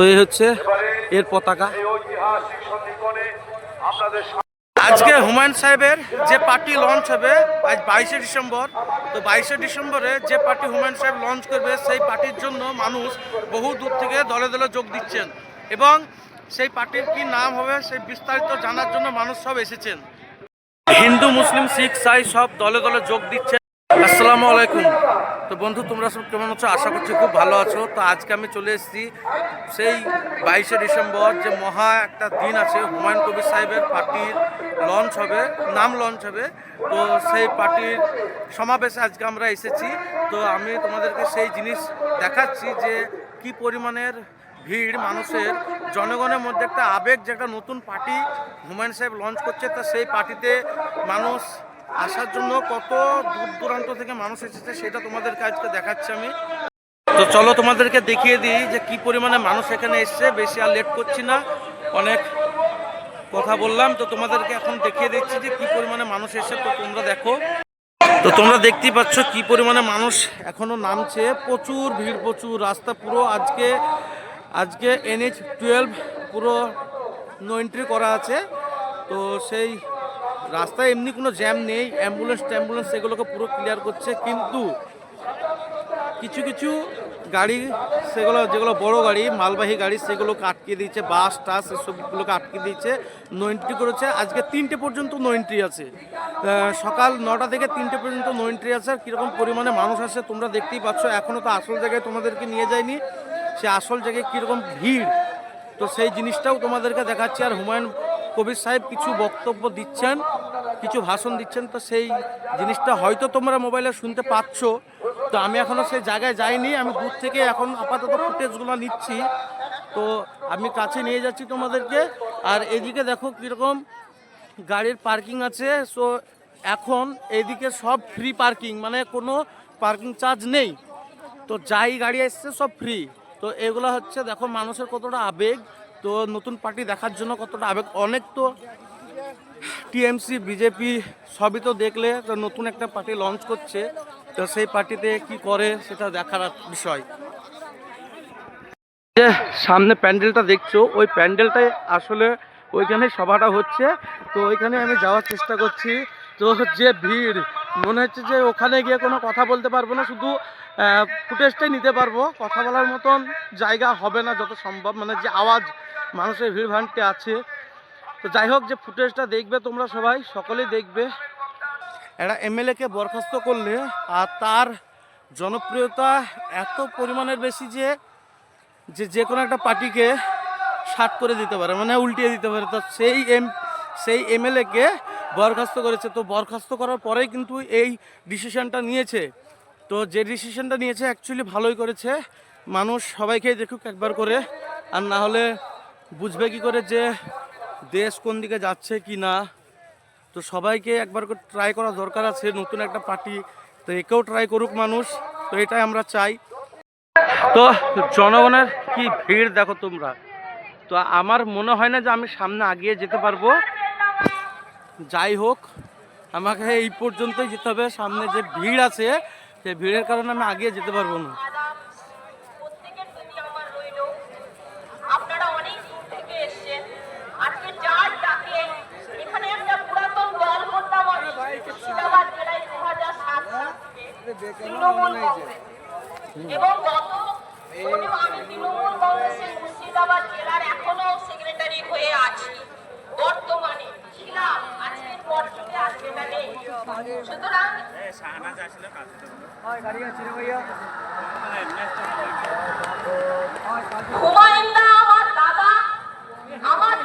তো এই হচ্ছে এর পতাকা। আজকে হুমায়ুন সাহেবের যে পার্টি লঞ্চ হবে, আজ বাইশে ডিসেম্বর। তো বাইশে ডিসেম্বরে যে পার্টি হুমায়ুন সাহেব লঞ্চ করবে, সেই পার্টির জন্য মানুষ বহু দূর থেকে দলে দলে যোগ দিচ্ছেন এবং সেই পার্টির কি নাম হবে, সেই বিস্তারিত জানার জন্য মানুষ সব এসেছেন। হিন্দু, মুসলিম, শিখ, সাই সব দলে দলে যোগ দিচ্ছে আসসালামু আলাইকুম। তো বন্ধু, তোমরা সব কেমন আছো? আশা করছি খুব ভালো আছো। তো আজকে আমি চলে এসেছি সেই বাইশে ডিসেম্বর যে মহা একটা দিন আছে, হুমায়ুন কবির সাহেবের পার্টির লঞ্চ হবে, নাম লঞ্চ হবে। তো সেই পার্টির সমাবেশে আজকে আমরা এসেছি। তো আমি তোমাদেরকে সেই জিনিস দেখাচ্ছি যে কি পরিমাণের ভিড় মানুষের, জনগণের মধ্যে একটা আবেগ যে একটা নতুন পার্টি হুমায়ুন সাহেব লঞ্চ করছে, তা সেই পার্টিতে মানুষ আসার জন্য কত দূর দূরান্ত থেকে মানুষ এসেছে সেটা তোমাদেরকে আজকে দেখাচ্ছি আমি। তো চলো তোমাদেরকে দেখিয়ে দিই যে কি পরিমাণে মানুষ এখানে এসছে, বেশি আর লেট করছি না। অনেক কথা বললাম, তো তোমাদেরকে এখন দেখিয়ে দিচ্ছি যে কি পরিমাণে মানুষ এসে তো তোমরা দেখো। তো তোমরা দেখতেই পাচ্ছ কি পরিমাণে মানুষ এখনও নামছে। প্রচুর ভিড়, প্রচুর রাস্তা, পুরো আজকে আজকে এনএইচ টুয়েলভ পুরো নো এন্ট্রি করা আছে। তো সেই রাস্তায় এমনি কোনো জ্যাম নেই, অ্যাম্বুলেন্স ট্যাম্বুলেন্স সেগুলোকে পুরো ক্লিয়ার করছে, কিন্তু কিছু কিছু গাড়ি, সেগুলো যেগুলো বড় গাড়ি, মালবাহী গাড়ি, সেগুলোকে আটকে দিয়েছে, বাস, টাস, এসবগুলোকে আটকে দিয়েছে নো এন্ট্রি করেছে। আজকে তিনটে পর্যন্ত নো এন্ট্রি আছে। সকাল নটা থেকে তিনটে পর্যন্ত নো এন্ট্রি আছে। আর কীরকম পরিমাণে মানুষ আসে তোমরা দেখতেই পাচ্ছ এখনও তো আসল জায়গায় তোমাদেরকে নিয়ে যায়নি। সে আসল জায়গায় কীরকম ভিড়, তো সেই জিনিসটাও তোমাদেরকে দেখাচ্ছি। আর হুমায়ুন কবির সাহেব কিছু বক্তব্য দিচ্ছেন, কিছু ভাষণ দিচ্ছেন, তো সেই জিনিসটা হয়তো তোমরা মোবাইলে শুনতে পাচ্ছ। তো আমি এখনও সেই জায়গায় যাইনি, আমি দূর থেকে এখন আপাতত ফুটেজগুলো নিচ্ছি। তো আমি কাছে নিয়ে যাচ্ছি তোমাদেরকে। আর এদিকে দেখো কীরকম গাড়ির পার্কিং আছে। সো এখন এদিকে সব ফ্রি পার্কিং মানে কোনো পার্কিং চার্জ নেই। তো যাই গাড়ি এসছে সব ফ্রি তো এগুলো হচ্ছে, দেখো মানুষের কতটা আবেগ। তো নতুন পার্টি দেখার জন্য কতটা আবেগ? অনেক তো টিএমসি, বিজেপি সবই তো দেখলে তো নতুন একটা পার্টি লঞ্চ করছে। তো সেই পার্টিতে কি করে সেটা দেখার বিষয়। যে সামনে প্যান্ডেলটা দেখছ, ওই প্যান্ডেলটাই আসলে ওইখানে সভাটা হচ্ছে। তো ওইখানে আমি যাওয়ার চেষ্টা করছি। তো যে ভিড়, মনে হচ্ছে যে ওখানে গিয়ে কোনো কথা বলতে পারব না, শুধু ফুটেজটাই নিতে পারব। কথা বলার মতন জায়গা হবে না যত সম্ভব মানে যে আওয়াজ মানুষের ভিড় ভান্ডতে আছে। তো যাই হোক, যে ফুটেজটা দেখবে তোমরা সবাই, সকলেই দেখবে। একটা এমএলএকে বরখাস্ত করলে আর তার জনপ্রিয়তা এত পরিমাণের বেশি যে যে যে কোনো একটা পার্টিকে শার্ট করে দিতে পারে মানে উল্টিয়ে দিতে পারে। তো সেই এম, সেই এমএলএকে বরখাস্ত করেছে। তো বরখাস্ত করার পরেই কিন্তু এই ডিসিশনটা নিয়েছে। তো যে ডিসিশনটা নিয়েছে অ্যাকচুয়ালি ভালোই করেছে। মানুষ সবাইকেই দেখুক একবার করে। আর না হলে বুঝবে কি করে যে দেশ কোন দিকে যাচ্ছে কি না? তো সবাইকে একবার করে ট্রাই করা দরকার আছে, নতুন একটা পার্টি। তো একেও ট্রাই করুক মানুষ, তো এটাই আমরা চাই। তো জনগণের কি ভিড় দেখো তোমরা? তো আমার মনে হয় না যে আমি সামনে আগিয়ে যেতে পারব। যাই হোক, আমাকে এই পর্যন্তই যেতে হবে। সামনে যে ভিড় আছে, সেই ভিড়ের কারণে আমি আগিয়ে যেতে পারব না প্রত্যেকের প্রতি আমার রইল আপনারা অনেক দূর থেকে এসেছেন আজকে যার ডাকে এখানে একটা পুরাতন দল করতাম আমি মুর্শিদাবাদ জেলায় দু হাজার সাত সাল থেকে তৃণমূল কংগ্রেস। এবং গত দিনেও আমি তৃণমূল কংগ্রেসের মুর্শিদাবাদ জেলার এখনও সেক্রেটারি হয়ে আছি। বর্তমানে ছিলাম আজকের পর থেকে আর নেই সুতরাং হুমায়ুনদা আমার দাদা আমার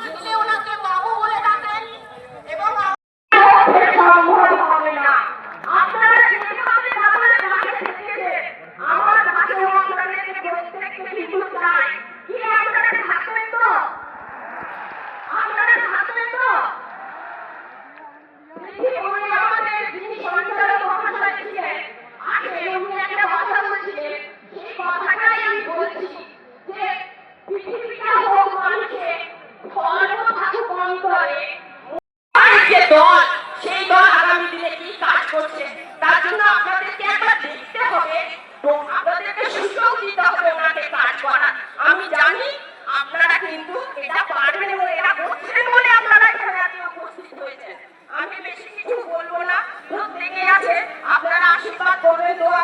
করে দোয়া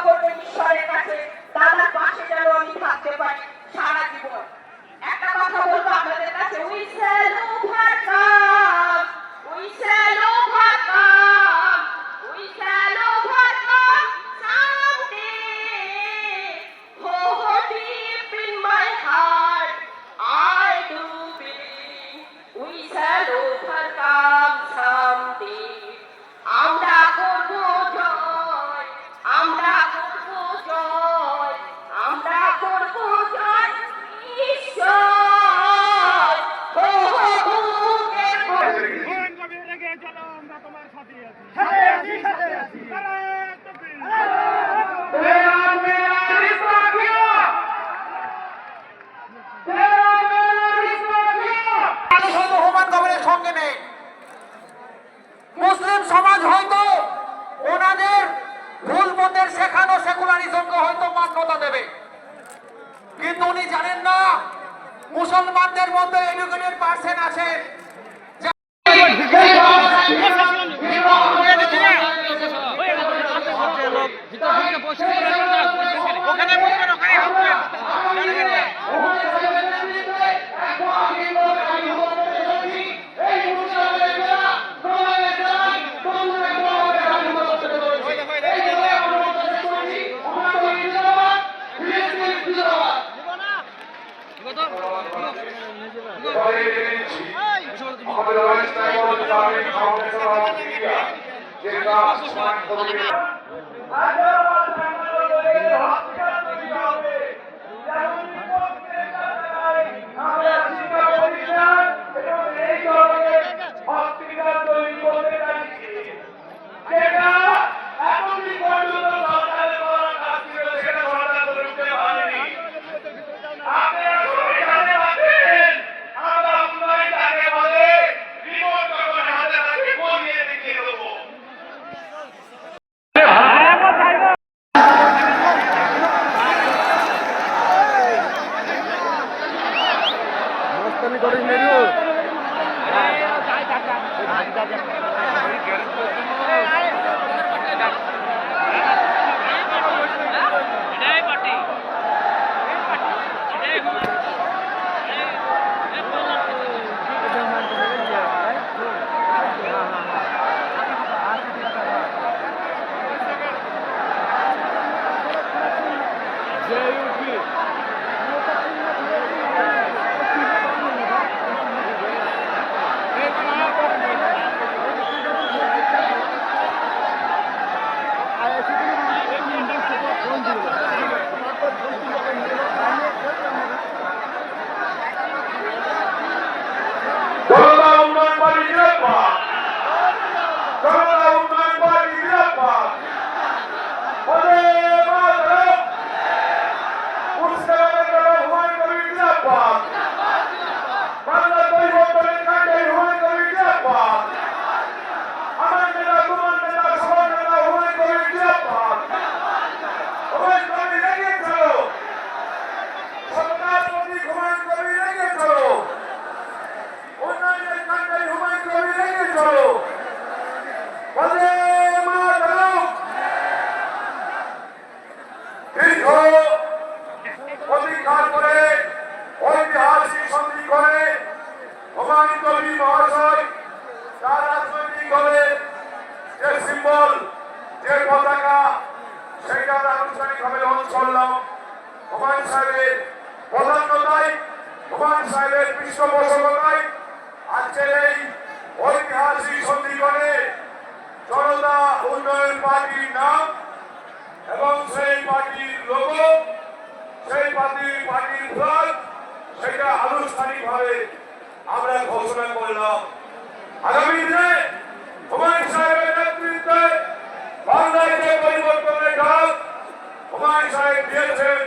সব করলাম। হুমায়ুন সাহেবের প্রধানতায় হুমায়ুন সাহেবের পৃষ্ঠপোষকতায় আজকের এই ঐতিহাসিক সন্ধিগণে জনতা উন্নয়ন পার্টির নাম এবং সেই পার্টির লোক সেই পার্টির পার্টির ফ্ল্যাগ সেটা আনুষ্ঠানিকভাবে আমরা ঘোষণা করলাম। আগামী দিনে হুমায়ুন সাহেবের নেতৃত্বে বাংলায় যে পরিবর্তনের ডাক ওকাই সাহেব দিয়েছেন,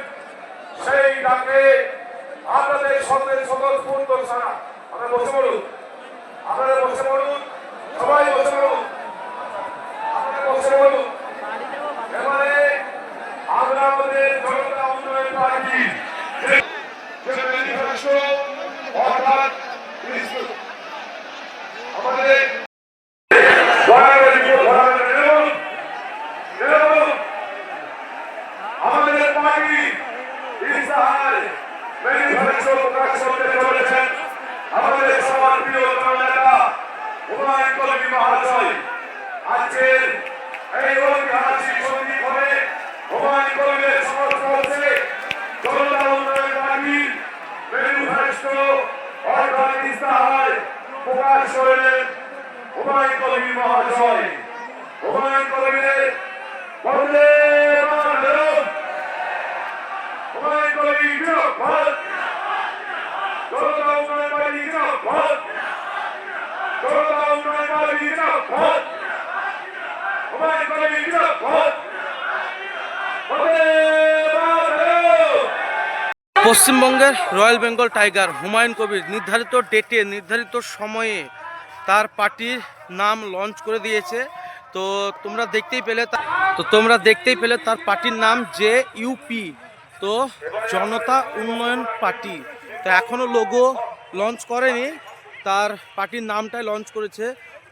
সেই ডাকে আপনাদের সকলের সকল পূর্ণ সারা। আপনারা বসে পড়ুন। আপনারা বসে পড়ুন। সবাই বসে পড়ুন। আপনারা বসে পড়ুন। হুমায়ুন কবির মহাশয় আজকের এই ঐতিহাসিক সন্ধি করে হুমায়ুন কবিরের সংস্পর্শে জনতা উন্নয়ন পার্টির ম্যানিফেস্টো অর্থাৎ ইস্তাহার প্রকাশ করলেন হুমায়ুন কবির মহাশয়। হুমায়ুন কবিরের বন্দে মাতরম। হুমায়ুন কবির জিন্দাবাদ জনতা উন্নয়ন পার্টি জিন্দাবাদ জনতা পশ্চিমবঙ্গের royal Bengal tiger Humayun Kabir নির্ধারিত ডেটে, নির্ধারিত সময়ে তার পার্টির নাম লঞ্চ করে দিয়েছে। তো তোমরা দেখতেই পেলে তা- তো তোমরা দেখতেই পেলে তার পার্টির নাম যে ইউপি তো জনতা উন্নয়ন পার্টি। তো এখনও লোগো লঞ্চ করেনি। তার পার্টির নামটাই লঞ্চ করেছে।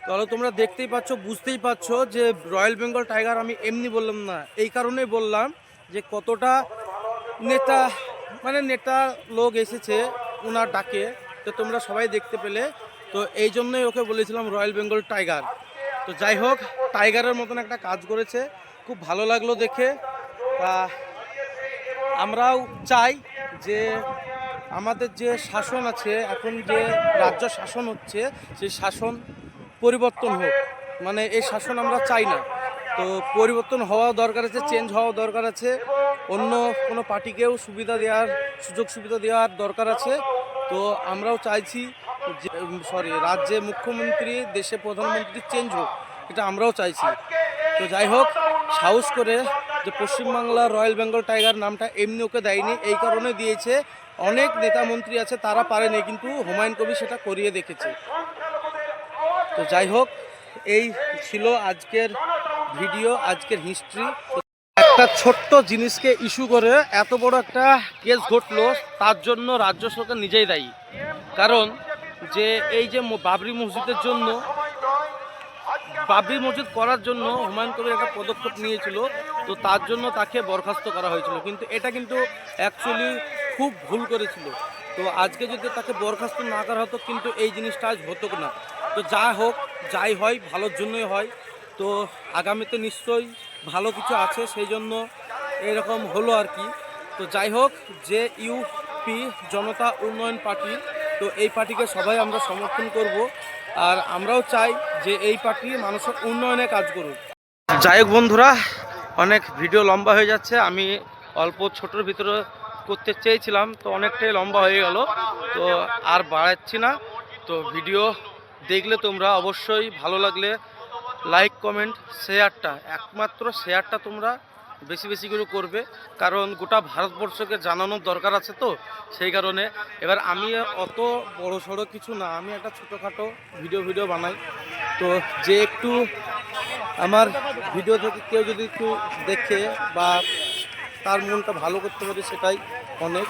তাহলে তোমরা দেখতেই পাচ্ছ, বুঝতেই পারছ যে রয়্যাল বেঙ্গল টাইগার আমি এমনি বললাম না, এই কারণেই বললাম যে কতটা নেতা মানে নেতা লোক এসেছে ওনার ডাকে, তো তোমরা সবাই দেখতে পেলে। তো এই জন্যই ওকে বলেছিলাম রয়্যাল বেঙ্গল টাইগার তো যাই হোক টাইগারের মতন একটা কাজ করেছে, খুব ভালো লাগল দেখে। আমরাও চাই যে আমাদের যে শাসন আছে, এখন যে রাজ্য শাসন হচ্ছে, সেই শাসন পরিবর্তন হোক। মানে এই শাসন আমরা চাই না। তো পরিবর্তন হওয়া দরকার আছে চেঞ্জ হওয়া দরকার আছে। অন্য কোনো পার্টিকেও সুবিধা দেওয়ার, সুযোগ সুবিধা দেওয়ার দরকার আছে। তো আমরাও চাইছি যে সরি রাজ্যে মুখ্যমন্ত্রী, দেশে প্রধানমন্ত্রী চেঞ্জ হোক। এটা আমরাও চাইছি। তো যাই হোক, সাহস করে যে পশ্চিমবাংলার রয়্যাল বেঙ্গল টাইগার নামটা এমনি ওকে দেয়নি, এই কারণে দিয়েছে। অনেক নেতা মন্ত্রী আছে, তারা পারেনি, কিন্তু হুমায়ুন কবি সেটা করিয়ে দেখেছে। তো যাই হোক, এই ছিল আজকের ভিডিও, আজকের হিস্ট্রি। একটা ছোট্ট জিনিসকে ইস্যু করে এত বড় একটা কেস ঘটলো, তার জন্য রাজ্য সরকার নিজেই দায়ী। কারণ যে এই যে বাবরি মসজিদের জন্য বাবরি মসজিদ করার জন্য হুমায়ুন কবির একটা পদক্ষেপ নিয়েছিল, তো তার জন্য তাকে বরখাস্ত করা হয়েছিল। কিন্তু এটা কিন্তু অ্যাকচুয়ালি খুব ভুল করেছিল। তো আজকে যদি তাকে বরখাস্ত না করা হতো, কিন্তু এই জিনিসটা আজ হতো না। তো যা হোক, যাই হয়, ভালোর জন্যই হয়। তো আগামীতে নিশ্চয়ই ভালো কিছু আছে, সেই জন্য এরকম হলো আর কি। তো যাই হোক, যে ইউপি জনতা উন্নয়ন পার্টি, তো এই পার্টিকে সবাই আমরা সমর্থন করব। আর আমরাও চাই যে এই পার্টি মানুষের উন্নয়নে কাজ করুক। যাই হোক বন্ধুরা, অনেক ভিডিও লম্বা হয়ে যাচ্ছে। আমি অল্প ছোটোর ভিতরে করতে চেয়েছিলাম, তো অনেকটাই লম্বা হয়ে গেল। তো আর বাড়াচ্ছি না। তো ভিডিও দেখলে তোমরা অবশ্যই ভালো লাগলে লাইক কমেন্ট শেয়ারটা একমাত্র শেয়ারটা তোমরা বেশি বেশি করে করবে। কারণ গোটা ভারতবর্ষকে জানানোর দরকার আছে তো, সেই কারণে। এবার আমি অত বড় সড়ো কিছু না, আমি একটা ছোটোখাটো ভিডিও ভিডিও বানাই। তো যে একটু আমার ভিডিও থেকে কেউ যদি একটু দেখে বা তার মনটা ভালো করতে পারে সেটাই অনেক।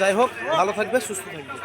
যাই হোক, ভালো থাকবে, সুস্থ থাকবে।